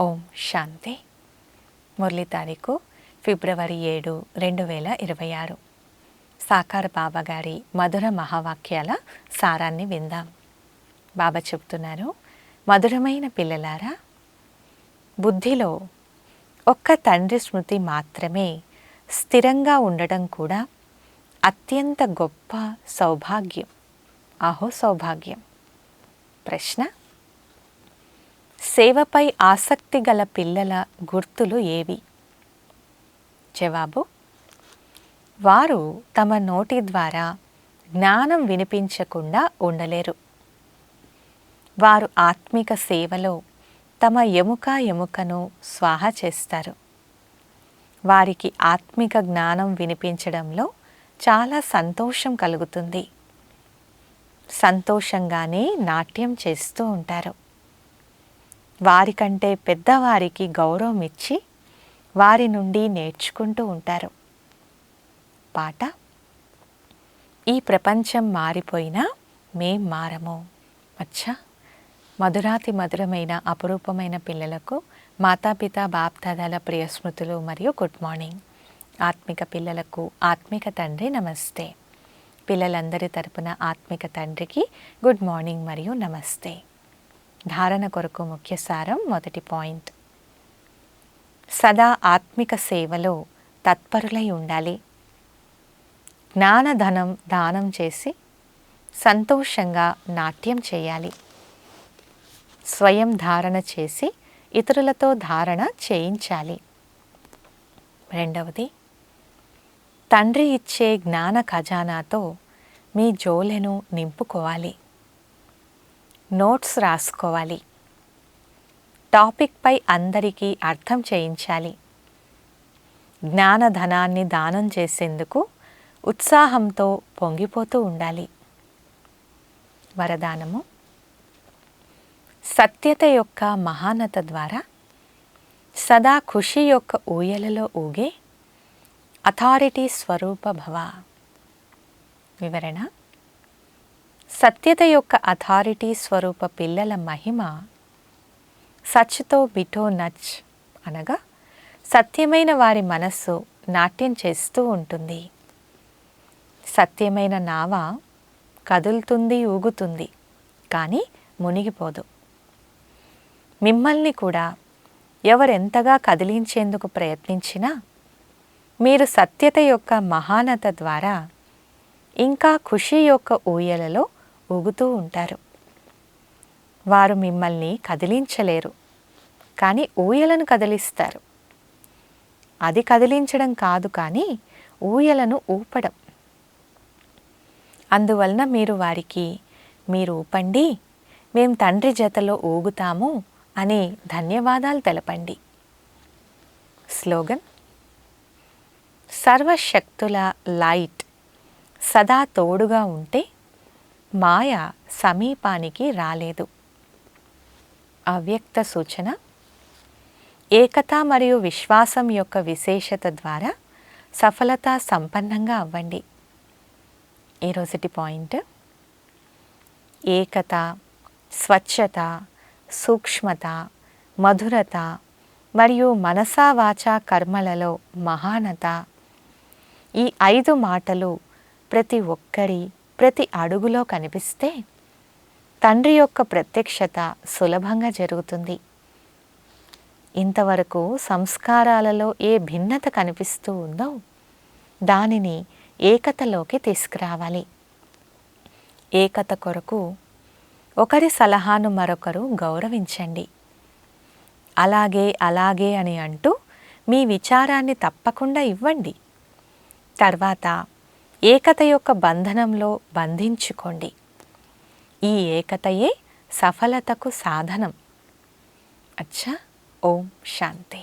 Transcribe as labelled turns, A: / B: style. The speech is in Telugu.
A: ఓం శాంతి. మురళి తారీఖు ఫిబ్రవరి ఏడు రెండు వేల ఇరవై ఆరు. సాకార బాబా గారి మధుర మహావాక్యాల సారాన్ని విందాం. బాబా చెప్తున్నారు మధురమైన పిల్లలారా బుద్ధిలో ఒక్క తండ్రి స్మృతి మాత్రమే స్థిరంగా ఉండడం కూడా అత్యంత గొప్ప సౌభాగ్యం. అహో సౌభాగ్యం. ప్రశ్న సేవపై ఆసక్తి గల పిల్లల గుర్తులు ఏవి? జవాబు వారు తమ నోటి ద్వారా జ్ఞానం వినిపించకుండా ఉండలేరు. వారు ఆత్మిక సేవలో తమ ఎముక ఎముకను స్వాహ చేస్తారు. వారికి ఆత్మిక జ్ఞానం వినిపించడంలో చాలా సంతోషం కలుగుతుంది. సంతోషంగానే నాట్యం చేస్తూ ఉంటారు. వారికంటే పెద్దవారికి గౌరవం ఇచ్చి వారి నుండి నేర్చుకుంటూ ఉంటారు. పాట ఈ ప్రపంచం మారిపోయినా మేం మారము. అచ్చా మధురాతి మధురమైన అపురూపమైన పిల్లలకు మాతాపిత బాప్దాదాల ప్రియ స్మృతులు మరియు గుడ్ మార్నింగ్ ఆత్మిక పిల్లలకు ఆత్మిక తండ్రి నమస్తే. పిల్లలందరి తరపున ఆత్మిక తండ్రికి గుడ్ మార్నింగ్ మరియు నమస్తే. ధారణ కొరకు ముఖ్య సారం మొదటి పాయింట్. సదా ఆత్మిక సేవలో తత్పరులై ఉండాలి. జ్ఞానధనం దానం చేసి సంతోషంగా నాట్యం చేయాలి. స్వయం ధారణ చేసి ఇతరులతో ధారణ చేయించాలి. రెండవది తండ్రి ఇచ్చే జ్ఞాన ఖజానాతో మీ జోలెను నింపుకోవాలి. నోట్స్ రాసుకోవాలి. టాపిక్పై అందరికీ అర్థం చేయించాలి. జ్ఞానధనాన్ని దానం చేసేందుకు ఉత్సాహంతో పొంగిపోతూ ఉండాలి. వరదానము. సత్యత యొక్క మహానత ద్వారా సదా ఖుషి యొక్క ఊయలలో ఊగే అథారిటీ స్వరూప భవ. వివరణ సత్యత యొక్క అథారిటీ స్వరూప పిల్లల మహిమ సచ్తో బిటో నచ్ అనగా సత్యమైన వారి మనస్సు నాట్యం చేస్తూ ఉంటుంది. సత్యమైన నావ కదులుతుంది ఊగుతుంది కానీ మునిగిపోదు. మిమ్మల్ని కూడా ఎవరెంతగా కదిలించేందుకు ప్రయత్నించినా మీరు సత్యత యొక్క మహానత ద్వారా ఇంకా ఖుషి యొక్క ఊయలలో ఊగుతూ ఉంటారు. వారు మిమ్మల్ని కదిలించలేరు కానీ ఊయలను కదిలిస్తారు. అది కదిలించడం కాదు కానీ ఊయలను ఊపడం. అందువలన మీరు వారికి మీరు ఊపండి మేం తండ్రి జతలో ఊగుతాము అని ధన్యవాదాలు తెలపండి. స్లోగన్ సర్వశక్తుల లైట్ సదా తోడుగా ఉంటే మాయ సమీపానికి రాలేదు. అవ్యక్త సూచన ఏకత మరియు విశ్వాసం యొక్క విశేషత ద్వారా సఫలత సంపన్నంగా అవ్వండి. ఈరోజుటి పాయింట్ ఏకత స్వచ్ఛత సూక్ష్మత మధురత మరియు మనసా వాచా కర్మలలో మహానత. ఈ ఐదు మాటలు ప్రతి ఒక్కరి ప్రతి అడుగులో కనిపిస్తే తండ్రి యొక్క ప్రత్యక్షత సులభంగా జరుగుతుంది. ఇంతవరకు సంస్కారాలలో ఏ భిన్నత కనిపిస్తూ ఉందో దానిని ఏకతలోకి తీసుకురావాలి. ఏకత కొరకు ఒకరి సలహాను మరొకరు గౌరవించండి. అలాగే అలాగే అని అంటూ మీ విచారాన్ని తప్పకుండా ఇవ్వండి. తర్వాత ఏకత యొక్క బంధనంలో బంధించుకోండి. ఈ ఏకతయే సఫలతకు సాధనం. అచ్చా ఓం శాంతి.